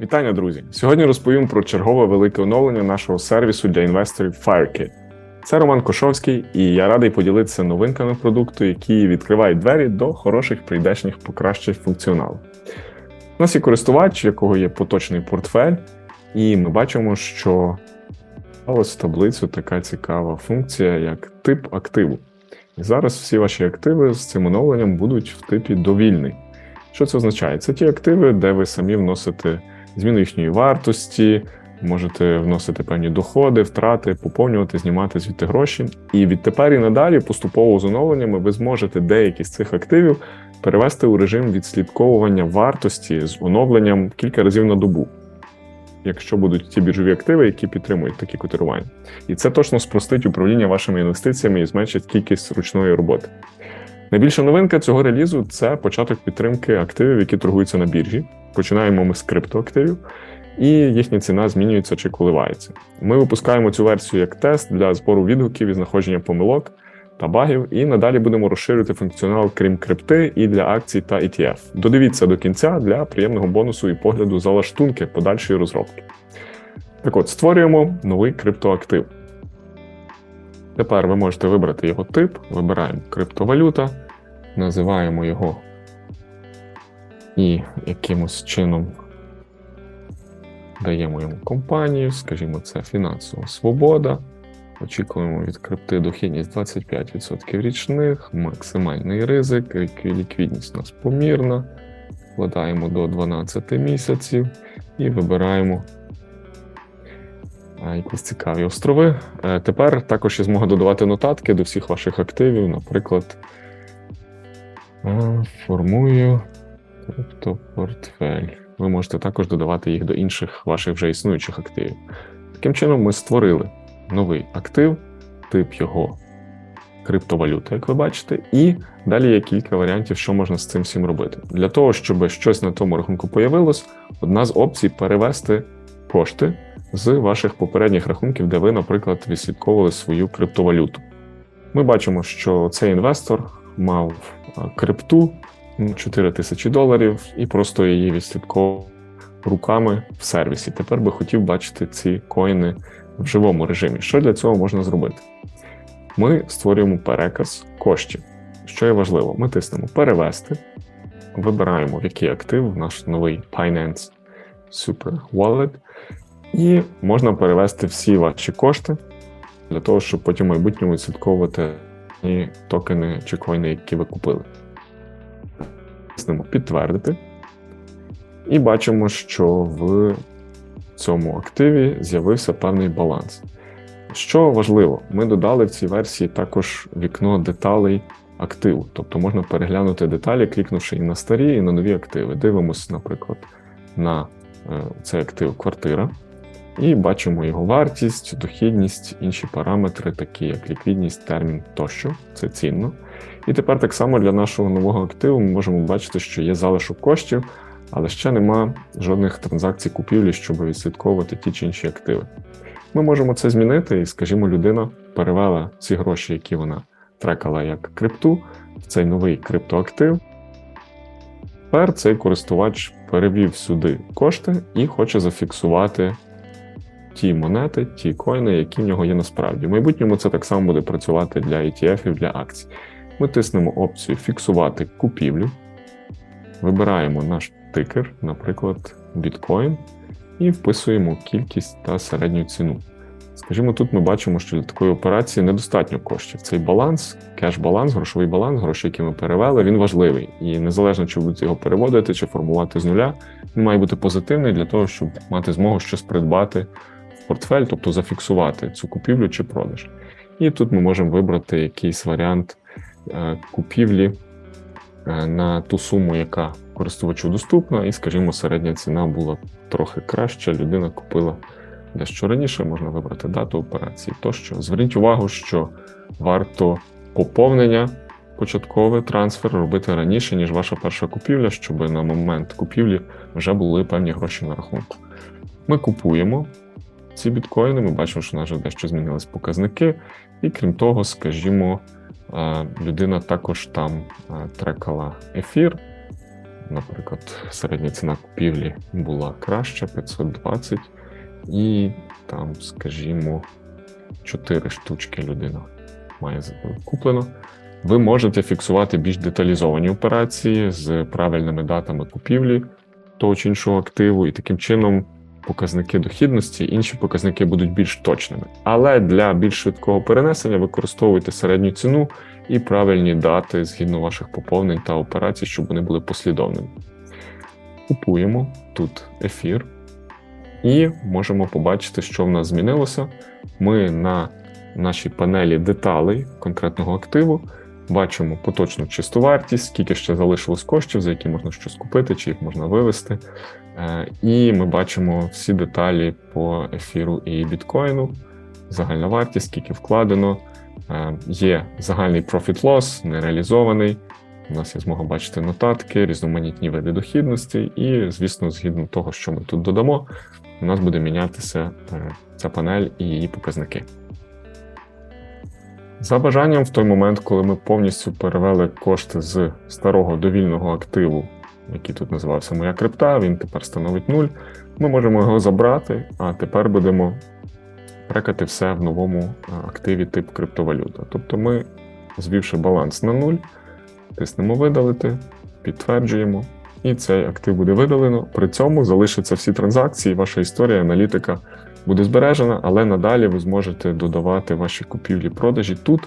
Вітання, друзі! Сьогодні розповім про чергове велике оновлення нашого сервісу для інвесторів FireKit. Це Роман Кошовський, і я радий поділитися новинками продукту, які відкривають двері до хороших прийдешніх покращень функціоналу. У нас є користувач, у якого є поточний портфель, і ми бачимо, що ось в таблицю така цікава функція, як тип активу. І зараз всі ваші активи з цим оновленням будуть в типі довільний. Що це означає? Це ті активи, де ви самі вносите зміну їхньої вартості, можете вносити певні доходи, втрати, поповнювати, знімати звідти гроші. І відтепер і надалі поступово з оновленнями ви зможете деякі з цих активів перевести у режим відслідковування вартості з оновленням кілька разів на добу. Якщо будуть ті біржові активи, які підтримують такі котирування, і це точно спростить управління вашими інвестиціями і зменшить кількість ручної роботи. Найбільша новинка цього релізу це початок підтримки активів, які торгуються на біржі. Починаємо ми з криптоактивів, і їхня ціна змінюється чи коливається. Ми випускаємо цю версію як тест для збору відгуків і знаходження помилок та багів, і надалі будемо розширювати функціонал крім крипти і для акцій та ETF. Додивіться до кінця для приємного бонусу і погляду за лаштунки подальшої розробки. Так от, створюємо новий криптоактив. Тепер ви можете вибрати його тип, вибираємо криптовалюта, називаємо його і якимось чином даємо йому компанію, скажімо, це фінансова свобода. Очікуємо від крипти дохідність 25% річних, максимальний ризик, ліквідність у нас помірна. Вкладаємо до 12 місяців і вибираємо якісь цікаві острови. Е, тепер також є змога додавати нотатки до всіх ваших активів. Наприклад, формую криптопортфель. Ви можете також додавати їх до інших ваших вже існуючих активів. Таким чином, ми створили новий актив, тип його криптовалюта, як ви бачите, і далі є кілька варіантів, що можна з цим всім робити. Для того, щоб щось на тому рахунку появилось, одна з опцій перевести кошти з ваших попередніх рахунків, де ви, наприклад, відслідковували свою криптовалюту. Ми бачимо, що цей інвестор мав крипту 4 тисячі доларів і просто її відслідковував руками в сервісі. Тепер би хотів бачити ці коїни в живому режимі. Що для цього можна зробити? Ми створюємо переказ коштів. Що є важливо, ми тиснемо перевести, вибираємо, в який актив наш новий Binance Super Wallet, і можна перевести всі ваші кошти для того, щоб потім в майбутньому відслідковувати токени чи коїни, які ви купили. Тиснемо підтвердити. І бачимо, що в цьому активі з'явився певний баланс. Що важливо, ми додали в цій версії також вікно деталей активу, тобто можна переглянути деталі, клікнувши і на старі, і на нові активи. Дивимося, наприклад, на цей актив квартира, і бачимо його вартість, дохідність, інші параметри, такі як ліквідність, термін тощо. Це цінно. І тепер так само для нашого нового активу ми можемо бачити, що є залишок коштів, але ще нема жодних транзакцій купівлі, щоб відслідковувати ті чи інші активи. Ми можемо це змінити, і, скажімо, людина перевела ці гроші, які вона трекала як крипту, в цей новий криптоактив. Тепер цей користувач перевів сюди кошти і хоче зафіксувати ті монети, ті коїни, які в нього є насправді. В майбутньому це так само буде працювати для ETF, для акцій. Ми тиснемо опцію Фіксувати купівлю, вибираємо наш тикер, наприклад, біткоін, і вписуємо кількість та середню ціну. Скажімо, тут ми бачимо, що для такої операції недостатньо коштів. Цей баланс, кеш-баланс, грошовий баланс, гроші, які ми перевели, він важливий. І незалежно, чи будете його переводити, чи формувати з нуля, він має бути позитивний для того, щоб мати змогу щось придбати портфель, тобто зафіксувати цю купівлю чи продаж. І тут ми можемо вибрати якийсь варіант Е, купівлі е, на ту суму, яка користувачу доступна, і, скажімо, середня ціна була трохи краща. Людина купила дещо раніше, можна вибрати дату операції. Тощо зверніть увагу, що варто поповнення. Початковий трансфер робити раніше, ніж ваша перша купівля, щоб на момент купівлі вже були певні гроші на рахунку. Ми купуємо ці біткоїни, ми бачимо, що вже дещо змінились показники, і крім того, скажімо, людина також там трекала ефір. наприклад, середня ціна купівлі була краща 520, і там, скажімо, 4 штучки людина має куплено. Ви можете фіксувати більш деталізовані операції з правильними датами купівлі того чи іншого активу, і таким чином показники дохідності, інші показники будуть більш точними. Але для більш швидкого перенесення використовуйте середню ціну і правильні дати згідно ваших поповнень та операцій, щоб вони були послідовними. Купуємо тут ефір і можемо побачити, що в нас змінилося. Ми на нашій панелі деталей конкретного активу бачимо поточну чисту вартість, скільки ще залишилось коштів, за які можна щось купити, чи їх можна вивести. Е, І ми бачимо всі деталі по ефіру і біткоїну, загальна вартість, скільки вкладено. Е, Є загальний profit loss, нереалізований. У нас є змога бачити нотатки, різноманітні види дохідності, і, звісно, згідно того, що ми тут додамо, у нас буде мінятися е, ця панель і її показники. За бажанням, в той момент, коли ми повністю перевели кошти з старого довільного активу, який тут називався Моя крипта, він тепер становить 0, ми можемо його забрати, а тепер будемо рекати все в новому е, активі тип криптовалюта. Тобто ми, звівши баланс на 0, тиснемо видалити, підтверджуємо, і цей актив буде видалено. При цьому залишаться всі транзакції, ваша історія, аналітика буде збережена, але надалі ви зможете додавати ваші купівлі-продажі тут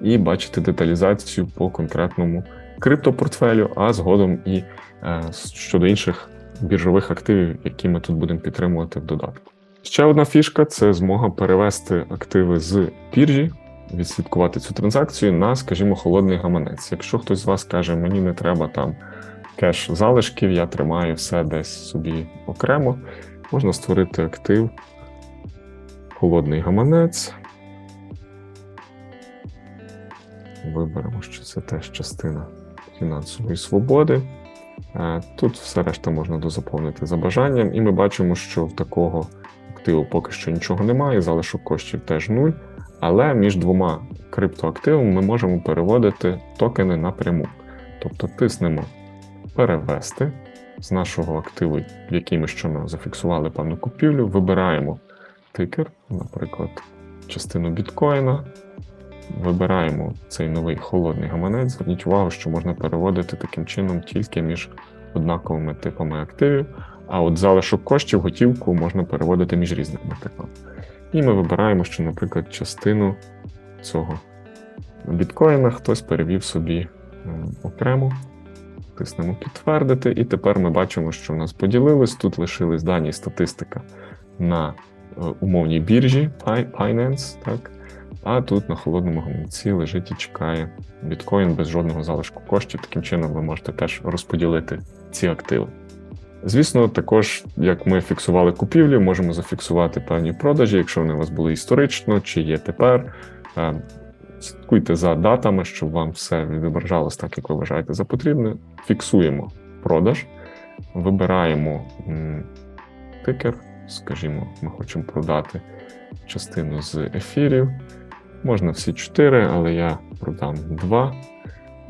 і бачити деталізацію по конкретному криптопортфелю, а згодом і е, щодо інших біржових активів, які ми тут будемо підтримувати в додатку. Ще одна фішка це змога перевести активи з біржі, відслідкувати цю транзакцію на, скажімо, холодний гаманець. Якщо хтось з вас каже, мені не треба там кеш залишків, я тримаю все десь собі окремо, можна створити актив, холодний гаманець. Виберемо, що це теж частина фінансової свободи. Е, Тут все решта можна дозаповнити за бажанням, і ми бачимо, що в такого активу поки що нічого немає, залишок коштів теж нуль. Але між двома криптоактивами ми можемо переводити токени напряму. Тобто тиснемо перевести з нашого активу, який ми щойно зафіксували певну купівлю, вибираємо тикер, наприклад, частину біткоїна. Вибираємо цей новий холодний гаманець. Зверніть увагу, що можна переводити таким чином тільки між однаковими типами активів, а от залишок коштів, готівку можна переводити між різними типами. І ми вибираємо, що, наприклад, частину цього біткоїна хтось перевів собі е, окремо. Тиснемо підтвердити, і тепер ми бачимо, що в нас поділились. Тут лишились дані статистика на умовній біржі Binance, так? А тут на холодному гаманці лежить і чекає біткоін без жодного залишку коштів. Таким чином ви можете теж розподілити ці активи. Звісно, також, як ми фіксували купівлі, можемо зафіксувати певні продажі, якщо вони у вас були історично чи є тепер. Е, Слідкуйте за датами, щоб вам все відображалось так, як ви вважаєте за потрібне. Фіксуємо продаж, вибираємо тикер, скажімо, ми хочемо продати частину з ефірів. Можна всі 4, але я продам 2.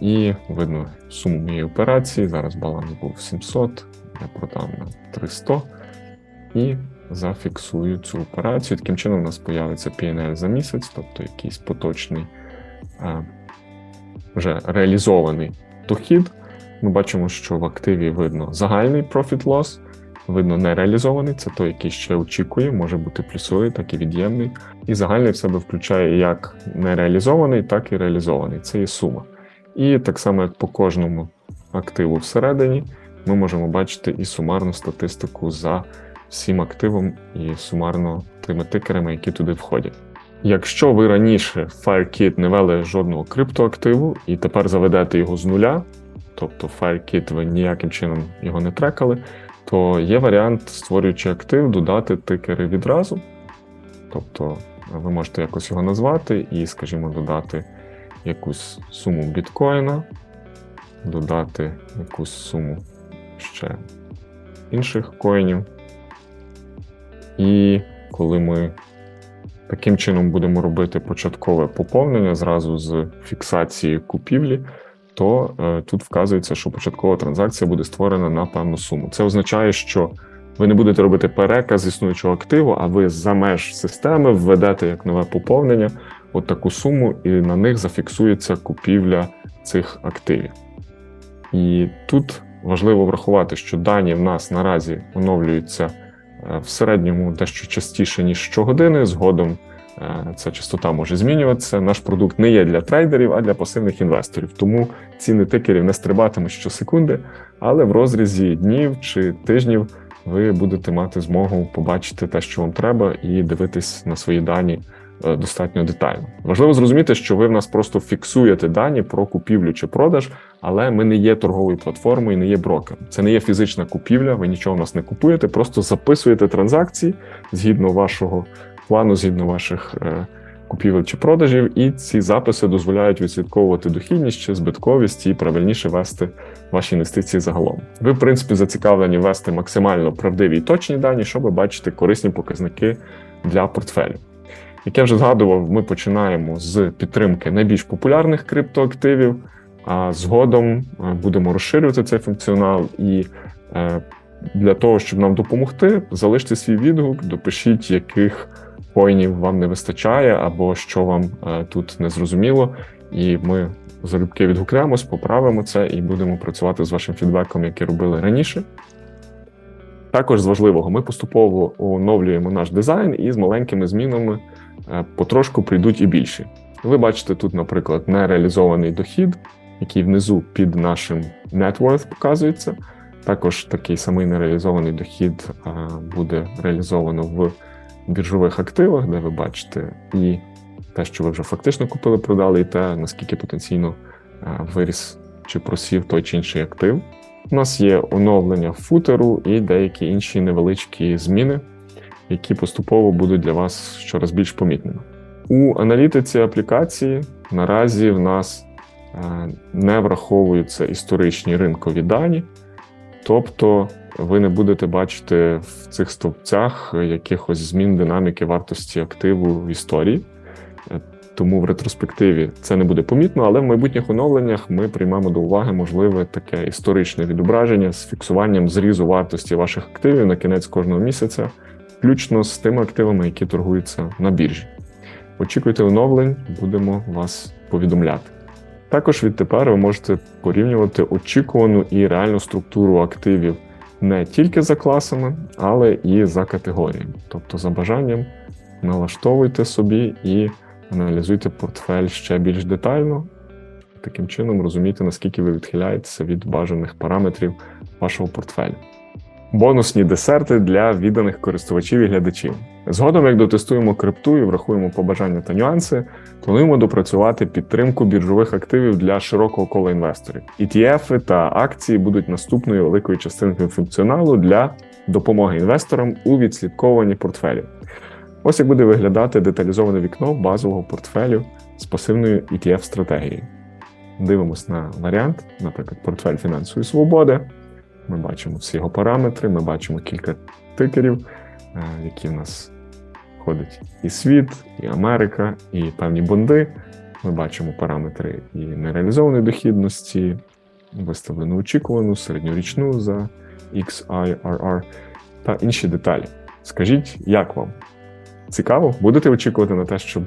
І видно суму моєї операції. Зараз баланс був 700, я продам на 300 і зафіксую цю операцію. Таким чином, у нас з'явиться PNL за місяць, тобто якийсь поточний а, вже реалізований дохід. Ми бачимо, що в активі видно загальний profit loss, видно нереалізований, це той, який ще очікує, може бути плюсовий, так і від'ємний. І загальний в себе включає як нереалізований, так і реалізований. Це є сума. І так само, як по кожному активу всередині, ми можемо бачити і сумарну статистику за всім активом і сумарно тими тикерами, які туди входять. Якщо ви раніше FireKit не вели жодного криптоактиву і тепер заведете його з нуля, тобто FireKit ви ніяким чином його не трекали, то є варіант, створюючи актив, додати тикери відразу. Тобто ви можете якось його назвати і, скажімо, додати якусь суму біткоїна, додати якусь суму ще інших коїнів. І коли ми таким чином будемо робити початкове поповнення зразу з фіксації купівлі, то е, тут вказується, що початкова транзакція буде створена на певну суму. Це означає, що ви не будете робити переказ існуючого активу, а ви за меж системи введете як нове поповнення от таку суму, і на них зафіксується купівля цих активів. І тут важливо врахувати, що дані в нас наразі оновлюються е, в середньому дещо частіше, ніж щогодини. Згодом ця частота може змінюватися. Наш продукт не є для трейдерів, а для пасивних інвесторів. Тому ціни тикерів не стрибатимуть щосекунди, але в розрізі днів чи тижнів ви будете мати змогу побачити те, що вам треба, і дивитись на свої дані е, достатньо детально. Важливо зрозуміти, що ви в нас просто фіксуєте дані про купівлю чи продаж, але ми не є торговою платформою, не є брокером. Це не є фізична купівля, ви нічого в нас не купуєте, просто записуєте транзакції згідно вашого плану, згідно ваших е, купівель чи продажів, і ці записи дозволяють відслідковувати дохідність чи збитковість і правильніше вести ваші інвестиції загалом. Ви, в принципі, зацікавлені вести максимально правдиві і точні дані, щоб бачити корисні показники для портфелю. Як я вже згадував, ми починаємо з підтримки найбільш популярних криптоактивів, а згодом е, будемо розширювати цей функціонал. І е, для того, щоб нам допомогти, залиште свій відгук, допишіть, яких коїнів вам не вистачає, або що вам е, тут не зрозуміло, і ми залюбки відгукнемось, поправимо це і будемо працювати з вашим фідбеком, який робили раніше. Також з важливого, ми поступово оновлюємо наш дизайн і з маленькими змінами е, потрошку прийдуть і більші. Ви бачите тут, наприклад, нереалізований дохід, який внизу під нашим net worth показується. Також такий самий нереалізований дохід е, буде реалізовано в біржових активах, де ви бачите і те, що ви вже фактично купили, продали, і те, наскільки потенційно е, виріс чи просів той чи інший актив. У нас є оновлення футеру і деякі інші невеличкі зміни, які поступово будуть для вас щораз більш помітними. У аналітиці аплікації наразі в нас е, не враховуються історичні ринкові дані, тобто ви не будете бачити в цих стовпцях якихось змін динаміки вартості активу в історії. Е, Тому в ретроспективі це не буде помітно, але в майбутніх оновленнях ми приймемо до уваги можливе таке історичне відображення з фіксуванням зрізу вартості ваших активів на кінець кожного місяця, включно з тими активами, які торгуються на біржі. Очікуйте оновлень, будемо вас повідомляти. Також відтепер ви можете порівнювати очікувану і реальну структуру активів не тільки за класами, але і за категоріями. Тобто, за бажанням налаштовуйте собі і аналізуйте портфель ще більш детально. Таким чином розумійте, наскільки ви відхиляєтеся від бажаних параметрів вашого портфелю. Бонусні десерти для відданих користувачів і глядачів. Згодом, як дотестуємо крипту і врахуємо побажання та нюанси, плануємо допрацювати підтримку біржових активів для широкого кола інвесторів. ETF та акції будуть наступною великою частинкою функціоналу для допомоги інвесторам у відслідковуванні портфелів. Ось як буде виглядати деталізоване вікно базового портфелю з пасивною ETF-стратегією. Дивимось на варіант, наприклад, портфель фінансової свободи. Ми бачимо всі його параметри, ми бачимо кілька тикерів, е, які в нас входить і світ, і Америка, і певні бонди. Ми бачимо параметри і нереалізованої дохідності, виставлену очікувану, середньорічну за XIRR та інші деталі. Скажіть, як вам? Цікаво? Будете очікувати на те, щоб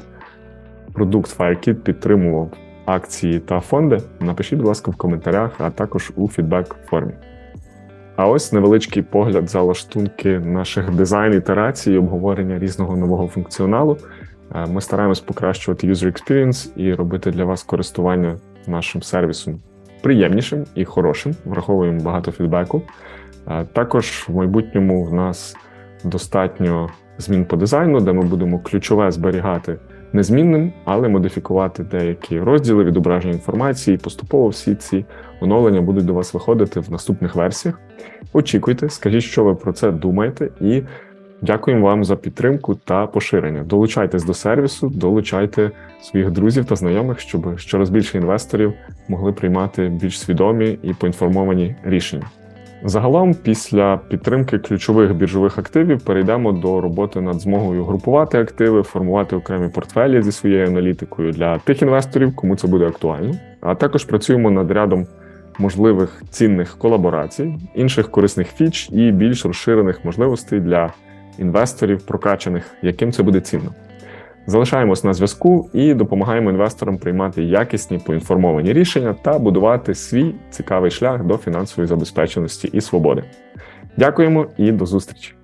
продукт FireKit підтримував акції та фонди? Напишіть, будь ласка, в коментарях, а також у фідбек формі. А ось невеличкий погляд за лаштунки наших дизайн-ітерацій обговорення різного нового функціоналу. Е, Ми стараємось покращувати user experience і робити для вас користування нашим сервісом приємнішим і хорошим. Враховуємо багато фідбеку. Е, Також в майбутньому в нас достатньо змін по дизайну, де ми будемо ключове зберігати незмінним, але модифікувати деякі розділи відображення інформації. Поступово всі ці оновлення будуть до вас виходити в наступних версіях. Очікуйте, скажіть, що ви про це думаєте, і дякуємо вам за підтримку та поширення. Долучайтесь до сервісу, долучайте своїх друзів та знайомих, щоб щораз більше інвесторів могли приймати більш свідомі і поінформовані рішення. Загалом, після підтримки ключових біржових активів, перейдемо до роботи над змогою групувати активи, формувати окремі портфелі зі своєю аналітикою для тих інвесторів, кому це буде актуально. А також працюємо над рядом можливих цінних колаборацій, інших корисних фіч і більш розширених можливостей для інвесторів, прокачаних, яким це буде цінно. Залишаємось на зв'язку і допомагаємо інвесторам приймати якісні поінформовані рішення та будувати свій цікавий шлях до фінансової забезпеченості і свободи. Дякуємо і до зустрічі!